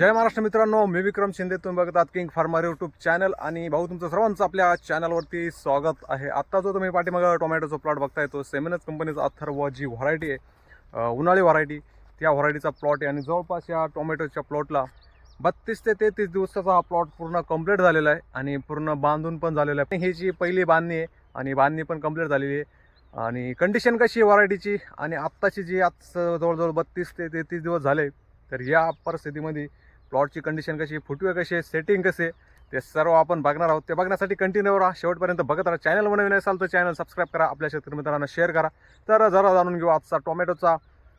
जय महाराष्ट्र मित्रांनो मी विक्रम शिंदे. तुम्ही बघतात किंग फार्मर यूट्यूब चॅनल आणि भाऊ तुमचं सर्वांचं आपल्या चॅनलवरती स्वागत आहे. आत्ता जो तुम्ही पाठीमागं टोमॅटोचा प्लॉट बघताय तो सेमिनस कंपनीचा अथर्व जी व्हरायटी आहे उन्हाळी व्हरायटी त्या व्हरायटीचा प्लॉट आहे आणि जवळपास या टोमॅटोच्या प्लॉटला बत्तीस ते तेहतीस दिवसाचा हा प्लॉट पूर्ण कंप्लीट झालेला आहे आणि पूर्ण बांधून पण झालेला आहे. ही जी पहिली बांधणी आहे आणि बांधणी पण कंप्लीट झालेली आहे. आणि कंडिशन कशी आहे व्हरायटीची आणि आत्ताची जी आज जवळजवळ बत्तीस ते तेहतीस दिवस झाले तर या परिस्थितीमध्ये प्लॉटची कंडिशन कशी फुटवे कसे सेटिंग कसे ते सर्व आपण बघणार आहोत. ते बघण्यासाठी कंटिन्यू राहा. शेवटपर्यंत बघत राहा. चॅनल बनवून असाल तर चॅनल सबस्क्राईब करा. आपल्या शेतकरी मित्रांना शेअर करा. तर जरा जाणून घेऊ आजचा टोमॅटोचा.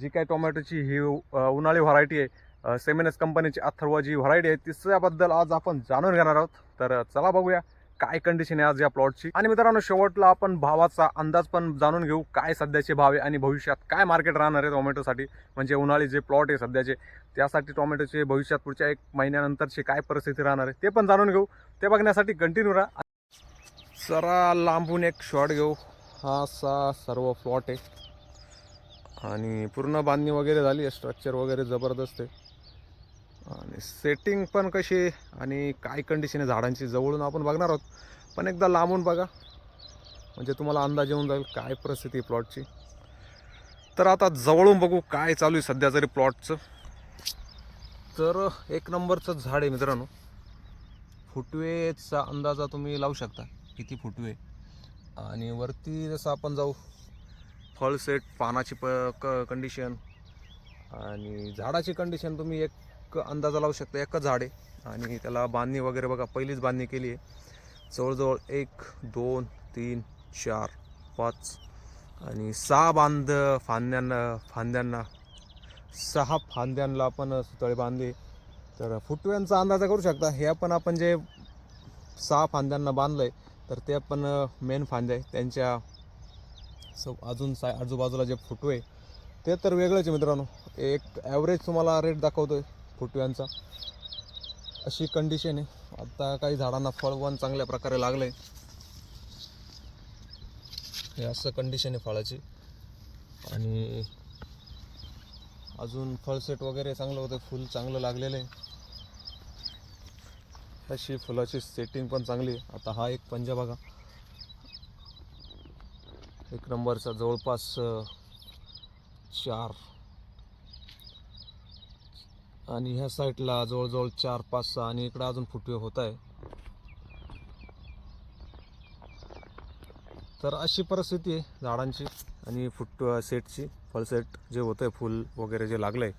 जी काय टोमॅटोची ही उन्हाळी व्हरायटी आहे. सेमिनस कंपनीची अथर्व जी व्हरायटी आहे तिसऱ्याबद्दल आज आपण जाणून घेणार आहोत. तर चला बघूया. काय कंडिशन आहे आज या प्लॉटची आणि मित्रांनो शेवटला आपण भावाचा अंदाज पण जाणून घेऊ काय सध्याचे भाव आहे आणि भविष्यात काय मार्केट राहणार आहे टोमॅटोसाठी? म्हणजे उन्हाळी जे प्लॉट आहे सध्याचे त्यासाठी टोमॅटोचे भविष्यात पुढच्या एक महिन्यानंतरची काय परिस्थिती राहणार आहे ते पण जाणून घेऊ. ते बघण्यासाठी कंटिन्यू राहा. जरा लांबून एक शॉट घेऊ. हा असा सर्व प्लॉट आहे. आणि पूर्ण बांधणी वगैरे झाली आहे स्ट्रक्चर वगैरे जबरदस्त आहे. आणि सेटिंग पण कशी आहे आणि काय कंडिशन आहे झाडांची जवळून आपण बघणार आहोत. पण एकदा लांबून बघा. म्हणजे तुम्हाला अंदाज येऊन जाईल काय परिस्थिती आहे प्लॉटची तर आता जवळून बघू काय चालू आहे सध्या तरी प्लॉटचं तर एक नंबरचं झाड आहे मित्रांनो. फुटवेचा अंदाजा तुम्ही लावू शकता. किती फुटवे आणि वरती जसं आपण जाऊ फळ सेट पानाची प क कंडिशन आणि झाडाची कंडिशन तुम्ही एक एक अंदाजा लावू शकता एकच झाड आहे. आणि त्याला बांधणी वगैरे बघा पहिलीच बांधणी केली आहे. जवळजवळ एक दोन तीन चार पाच आणि सहा बांध फांद्यांना फांद्यांना सहा फांद्यांना आपण सुतळे बांधले. तर फुटव्यांचा अंदाजा करू शकता. हे पण आपण जे सहा फांद्यांना बांधलं आहे तर ते पण मेन फांदे आहे त्यांच्या सो अजून सा आजूबाजूला जे फुटवे ते तर वेगळंच आहे मित्रांनो. एक ॲव्हरेज तुम्हाला रेट दाखवतो आहे फुटव्यांचा अशी कंडिशन आहे. आता काही झाडांना फळवण चांगल्या प्रकारे लागलं आहे हे असं कंडिशन आहे फळाची. आणि अजून फळसेट वगैरे चांगलं होतं. फुल चांगलं लागलेलं आहे. अशी फुलाची सेटिंग पण चांगली आहे. आता हा एक पंजा बघा. एक नंबरचा जवळपास चार आणि ह्या साईडला जवळजवळ चार पाच सहा आणि इकडं अजून फुटवे होत आहे. तर अशी परिस्थिती आहे झाडांची आणि फुट सेटची फळसेट जे होतं आहे फुल वगैरे जे लागलं आहे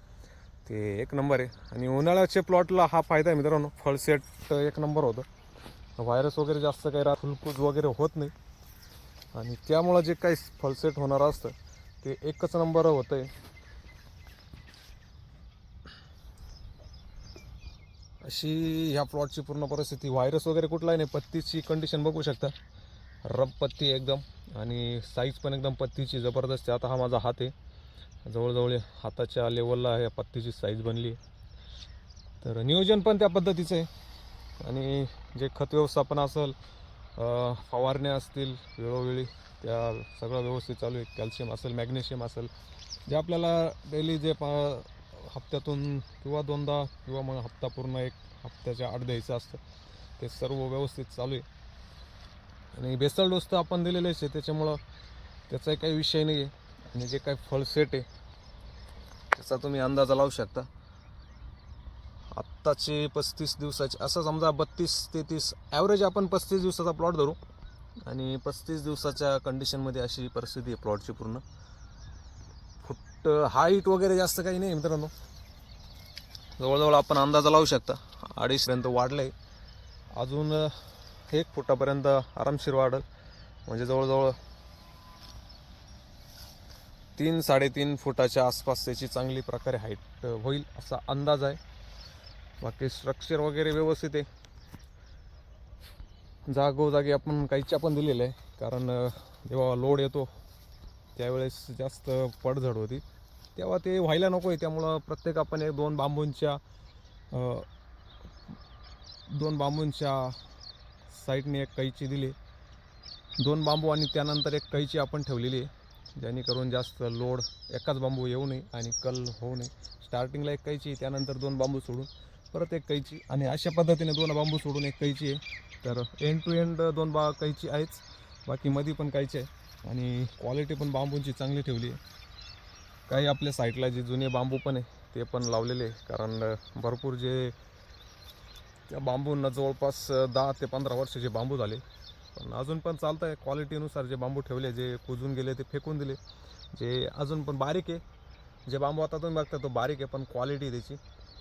ते एक नंबर आहे. आणि उन्हाळ्याच्या प्लॉटला हा फायदा आहे मित्रांनो फळसेट एक नंबर होतं. व्हायरस वगैरे जास्त काही राहत फुलकूज वगैरे होत नाही. आणि त्यामुळं जे काही फळसेट होणार असतं ते एकच नंबर होतं आहे अशी ह्या प्लॉटची पूर्ण परिस्थिती. व्हायरस वगैरे कुठलाही नाही पत्तीची कंडिशन बघू शकता. रब पत्ती एकदम. आणि साईज पण एकदम पत्तीची जबरदस्त आता हा माझा हात आहे. जवळजवळ हाताच्या लेवलला ह्या पत्तीची साईज बनली आहे. तर नियोजन पण त्या पद्धतीचं आहे. आणि जे खत व्यवस्थापन असेल फवारण्या असतील वेळोवेळी त्या सगळं व्यवस्थित चालू आहे. कॅल्शियम असेल मॅग्नेशियम असेल. जे आपल्याला डेली जे पा हप्त्यातून किंवा दोनदा किंवा मग हप्ता पूर्ण एक हप्त्याच्या आड द्यायचं असतं. ते सर्व व्यवस्थित चालू आहे. आणि बेसल डोस तर आपण दिलेलेच आहे. त्याच्यामुळं त्याचाही काही विषय नाही आहे आणि जे काही फळ सेट आहे त्याचा तुम्ही अंदाजा लावू शकता. आत्ताचे पस्तीस दिवसाचे असं समजा बत्तीस तेहतीस ॲव्हरेज आपण पस्तीस दिवसाचा प्लॉट धरू. आणि पस्तीस दिवसाच्या कंडिशनमध्ये अशी परिस्थिती आहे प्लॉटची पूर्ण. बट हाईट uh, वगैरे जास्त काही नाही मित्रांनो. जवळजवळ आपण अंदाजा लावू शकता. अडीचपर्यंत वाढलं आहे अजून uh, एक फुटापर्यंत आरामशीर वाढल. म्हणजे जवळजवळ तीन साडेतीन फुटाच्या आसपास त्याची चांगली प्रकारे हाईट uh, होईल असा अंदाज आहे. बाकी स्ट्रक्चर वगैरे व्यवस्थित आहे. जागोजागी आपण काहीच्या पण दिलेलं आहे. कारण जेव्हा लोड येतो त्यावेळेस जास्त पडझड होती. तेव्हा ते व्हायला नको आहे त्यामुळं प्रत्येक आपण एक दोन बांबूंच्या दोन बांबूंच्या साईडने एक कैची दिली. दोन बांबू आणि त्यानंतर एक कैची आपण ठेवलेली आहे. जेणेकरून जास्त लोड एकाच बांबू येऊ नये आणि कल होऊ नये. स्टार्टिंगला एक कैची त्यानंतर दोन बांबू सोडून परत एक कैची. आणि अशा पद्धतीने दोन बांबू सोडून एक कैची आहे. तर एंड टू एंड दोन बा कैची आहेच. बाकी मध्ये पण कैची आहे. आणि क्वालिटी पण बांबूंची चांगली ठेवली आहे. काही आपल्या साईडला जे जुने बांबू पण आहे ते पण लावलेले कारण भरपूर जे त्या बांबूंना जवळपास दहा ते पंधरा वर्षाचे बांबू झाले. पण अजून पण चालतं आहे क्वालिटीनुसार जे बांबू ठेवले जे कुजून गेले ते फेकून दिले. जे अजून पण बारीक आहे. जे बांबू आता तुम्ही बघता तो बारीक आहे पण क्वालिटी त्याची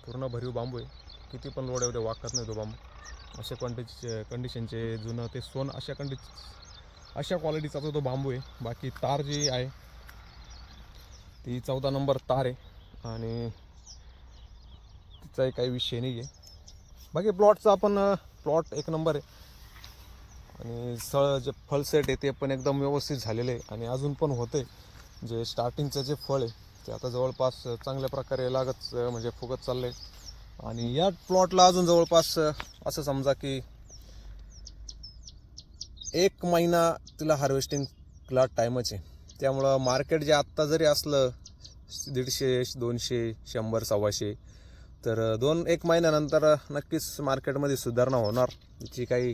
पूर्ण भरीव बांबू आहे. किती पण लोड एवढे वाकत नाही तो बांबू. अशा क्वांटिटीचे कंडिशनचे जुनं ते सोन अशा कंडि अशा क्वालिटीचा तो तो बांबू आहे. बाकी तार जी आहे ती चौदा नंबर तार आहे. आणि तिचाही काही विषय नाही आहे बाकी प्लॉटचा आपण प्लॉट एक नंबर आहे. आणि सळ जे फळसेट आहे ते पण एकदम व्यवस्थित झालेले आहे. आणि अजून पण होते. जे स्टार्टिंगचं जे फळ आहे ते आता जवळपास चांगल्या प्रकारे लागत म्हणजे फुगत चाललं आहे आणि या प्लॉटला अजून जवळपास असं समजा की एक महिना तिला हार्वेस्टिंगला टाईमच आहे. त्यामुळं मार्केट जे आत्ता जरी असलं दीडशे दोनशे शंभर सव्वाशे तर दोन एक महिन्यानंतर नक्कीच मार्केटमध्ये सुधारणा होणार. याची काही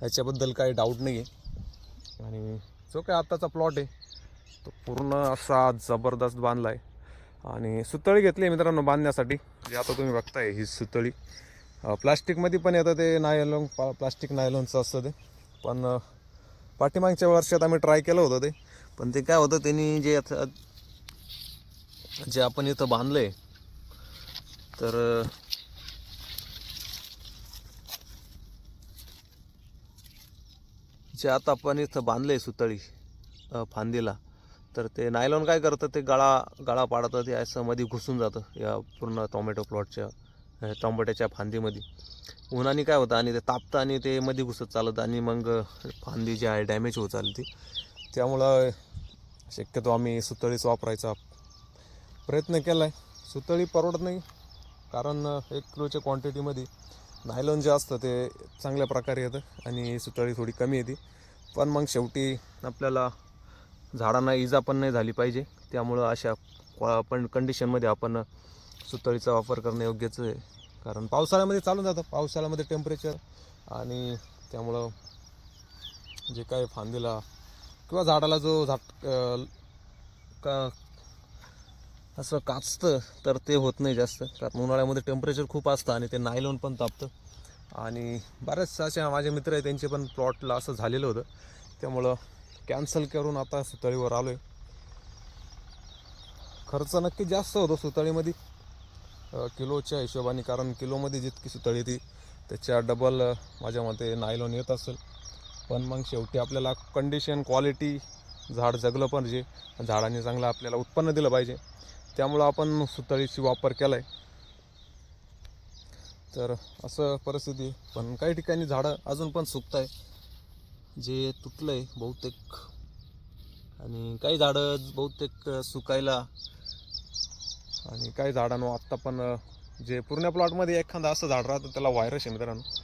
ह्याच्याबद्दल काही डाऊट नाही आहे आणि जो काय आत्ताचा प्लॉट आहे तो पूर्ण असा जबरदस्त बांधला आहे आणि सुतळी घेतली आहे मित्रांनो बांधण्यासाठी. जे आता तुम्ही बघताय ही सुतळी. प्लास्टिकमध्ये पण येतं ते नायलॉन प्लास्टिक नायलॉनचं असतं ते. पण पाठीमागच्या वर्षात आम्ही ट्राय केलं होतं ते. पण ते काय होतं त्यांनी जे आता जे आपण इथं बांधलं आहे तर जे आता आपण इथं बांधले सुतळी फांदीला तर ते नायलॉन काय करतं ते गळा गळा पाडतं ते असं मध्ये घुसून जातं या पूर्ण टोमॅटो प्लॉटच्या टॉमॅटोच्या फांदीमध्ये उन्हाने काय होतं आणि ते तापतं आणि ते मध्ये घुसत चालतं आणि मग फांदी जी आहे डॅमेज होत चालते. त्यामुळं शक्यतो आम्ही सुतळीच वापरायचा प्रयत्न केला आहे सुतळी परवडत नाही कारण एक किलोच्या क्वांटिटीमध्ये नायलॉन जे असतं ते चांगल्या प्रकारे येतं आणि सुतळी थोडी कमी येते. पण मग शेवटी आपल्याला झाडांना इजा पण नाही झाली पाहिजे. त्यामुळं अशा क्वा- पण कंडिशनमध्ये आपण सुतळीचा वापर करणं योग्यच आहे. कारण पावसाळ्यामध्ये चालून जातं. पावसाळ्यामध्ये टेम्परेचर आणि त्यामुळं जे काय फांदीला किंवा झाडाला जो झाट का असं काचतं तर ते होत नाही जास्त. कारण उन्हाळ्यामध्ये टेम्परेचर खूप असतं आणि ते नायलॉन पण तापतं. आणि बऱ्याच असे माझे मित्र आहे त्यांचे पण प्लॉटला असं झालेलं होतं. त्यामुळं कॅन्सल करून आता सुतळीवर आलो आहे खर्च नक्की जास्त होतो सुतळीमध्ये. किलोच्या हिशोबाने कारण किलोमध्ये जितकी सुतळी ती त्याच्या डबल माझ्या मते नायलॉन येत असेल. पण मग शेवटी आपल्याला कंडिशन क्वालिटी झाड जगलं पाहिजे. झाडाने चांगलं आपल्याला उत्पन्न दिलं पाहिजे. त्यामुळं आपण सुतळीची वापर केला आहे तर असं परिस्थिती. पण काही ठिकाणी झाडं अजून पण सुकत आहे जे तुटलं आहे बहुतेक. आणि काही झाडं बहुतेक सुकायला. आणि काही झाडांवर आत्ता पण जे पूर्ण प्लॉटमध्ये एखादं असं झाड राहतं त्याला व्हायरस आहे मित्रांनो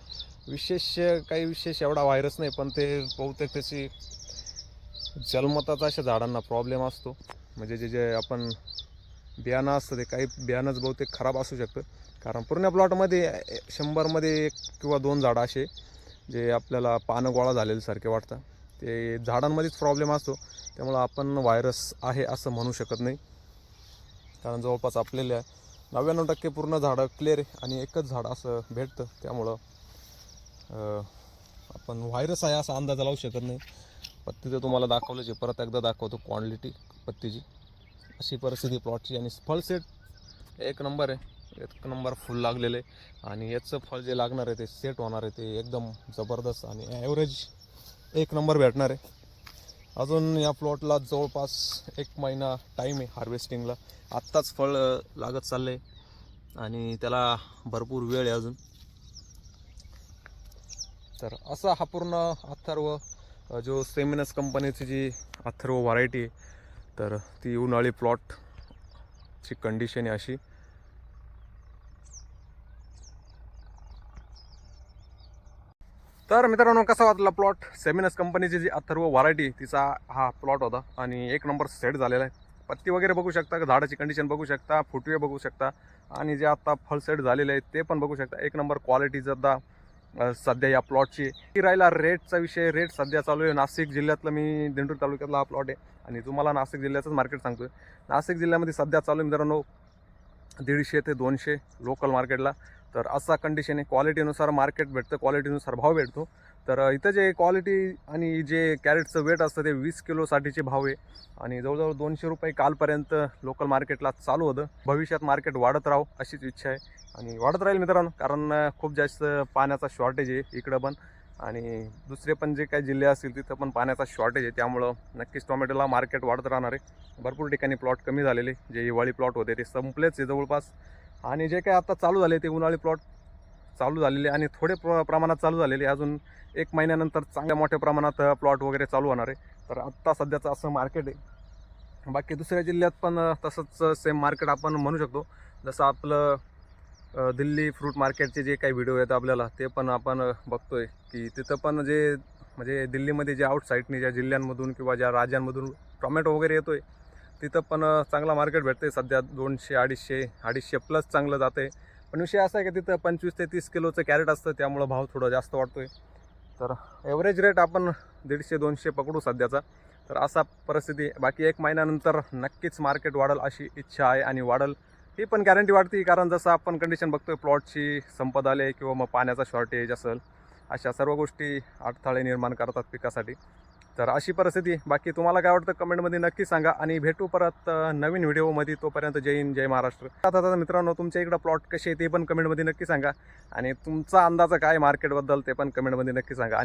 विशेष काही विशेष एवढा व्हायरस नाही पण ते बहुतेक त्याची जलमताचा अशा झाडांना प्रॉब्लेम असतो. म्हणजे जे जे आपण बियाणं असतं ते काही बियाणंच बहुतेक खराब असू शकतं. कारण पूर्ण प्लॉटमध्ये शंभरमध्ये एक किंवा दोन झाडं असे जे आपल्याला पानं गोळा झालेल्यासारखे वाटतं. ते झाडांमध्येच प्रॉब्लेम असतो. त्यामुळं आपण व्हायरस आहे असं म्हणू शकत नाही. कारण जवळपास आपल्याला नव्याण्णव टक्के पूर्ण झाडं क्लिअर आहे आणि एकच झाड असं भेटतं. त्यामुळं आपण व्हायरस आहे असा अंदाज लावू शकत नाही. पत्तीचं तुम्हाला दाखवलं जे परत एकदा दाखवतो क्वांटिटी पत्तीची. अशी परिस्थिती प्लॉटची आणि फळ सेट एक नंबर आहे. एक नंबर फुल लागलेले आणि याचं फळ जे लागणार आहे ते सेट होणार आहे. ते एकदम जबरदस्त आणि ॲव्हरेज एक नंबर भेटणार आहे. अजून या प्लॉटला जवळपास एक महिना टाईम आहे हार्वेस्टिंगला आत्ताच फळ लागत चाललं आहे आणि त्याला भरपूर वेळ आहे अजून. तर असा हा पूर्ण अथर्व जो सेमिनस कंपनीची जी अथर्व व्हरायटी आहे तर ती उन्हाळी प्लॉटची कंडिशन आहे अशी. तर मित्रांनो कसा वाटला प्लॉट सेमिनस कंपनीची जी अथर्व व्हरायटी तिचा हा प्लॉट होता. आणि एक नंबर सेट झालेला आहे. पत्ती वगैरे बघू शकता झाडाची कंडिशन बघू शकता फुटवे बघू शकता. आणि जे आता फळसेट झालेले आहेत ते पण बघू शकता. एक नंबर क्वालिटी सध्या या प्लॉटची की राहिला रेटचा विषय. रेट सध्या चालू आहे. नाशिक जिल्ह्यातलं मी दिंडूर तालुक्यातला हा प्लॉट आहे. आणि तुम्हाला नाशिक जिल्ह्याचंच मार्केट सांगतोय. नाशिक जिल्ह्यामध्ये सध्या चालू आहे मित्रांनो दीडशे ते दोनशे लोकल मार्केटला तर असा कंडिशन आहे. क्वालिटीनुसार मार्केट भेटतं. क्वालिटीनुसार भाव भेटतो. तर इथं जे क्वालिटी आणि जे कॅरेटचं वेट असतं ते वीस किलोसाठीचे भाव आहे. आणि जवळजवळ दोनशे रुपये कालपर्यंत लोकल मार्केटला चालू होतं. भविष्यात मार्केट वाढत राहो अशीच इच्छा आहे. आणि वाढत राहील मित्रांनो कारण खूप जास्त पाण्याचा शॉर्टेज आहे इकडं पण. आणि दुसरे पण जे काही जिल्हे असतील तिथं पण पाण्याचा शॉर्टेज आहे. त्यामुळं नक्कीच टोमॅटोला मार्केट वाढत राहणार आहे. भरपूर ठिकाणी प्लॉट कमी झालेले. जे हिवाळी प्लॉट होते ते संपलेच आहे जवळपास. आणि जे काही आता चालू झाले ते उन्हाळी प्लॉट चालू झालेले आणि थोडे प्र प्रमाणात चालू झालेले. अजून एक महिन्यानंतर चांगल्या मोठ्या प्रमाणात प्लॉट वगैरे चालू होणार आहे. तर आत्ता सध्याचं असं मार्केट आहे. बाकी दुसऱ्या जिल्ह्यात पण तसंच सेम मार्केट आपण म्हणू शकतो. जसं आपलं दिल्ली फ्रूट मार्केटचे जे काही व्हिडिओ येतात आपल्याला ते पण आपण बघतो आहे की तिथं पण जे म्हणजे दिल्लीमध्ये जे आउटसाईडने ज्या जिल्ह्यांमधून किंवा ज्या राज्यांमधून टोमॅटो वगैरे येतो आहे तिथं पण चांगला मार्केट भेटतं आहे सध्या दोनशे अडीचशे अडीचशे प्लस चांगलं जातं आहे पण विषय असा आहे की तिथं पंचवीस ते तीस किलोचं कॅरेट असतं त्यामुळं भाव थोडं जास्त वाटतोय तर एव्हरेज रेट आपण दीडशे दोनशे पकडू सध्याचा. तर असा परिस्थिती बाकी एक महिन्यानंतर नक्कीच मार्केट वाढेल अशी इच्छा आहे आणि वाढेल. ही पण गॅरंटी वाढते कारण जसं आपण कंडिशन बघतोय प्लॉटची संपदा आले किंवा मग पाण्याचा शॉर्टेज असेल अशा सर्व गोष्टी अडथळे निर्माण करतात पिकासाठी. तर अशी परिस्थिती. बाकी तुम्हाला काय वाटतं कमेंटमध्ये नक्की सांगा आणि भेटू परत नवीन व्हिडिओमध्ये तोपर्यंत जय हिंद जय महाराष्ट्र. आता आता मित्रांनो तुमच्या इकडं प्लॉट कसे आहे ते पण कमेंटमध्ये नक्की सांगा आणि तुमचा अंदाज काय मार्केटबद्दल ते पण कमेंटमध्ये नक्की सांगा. आणि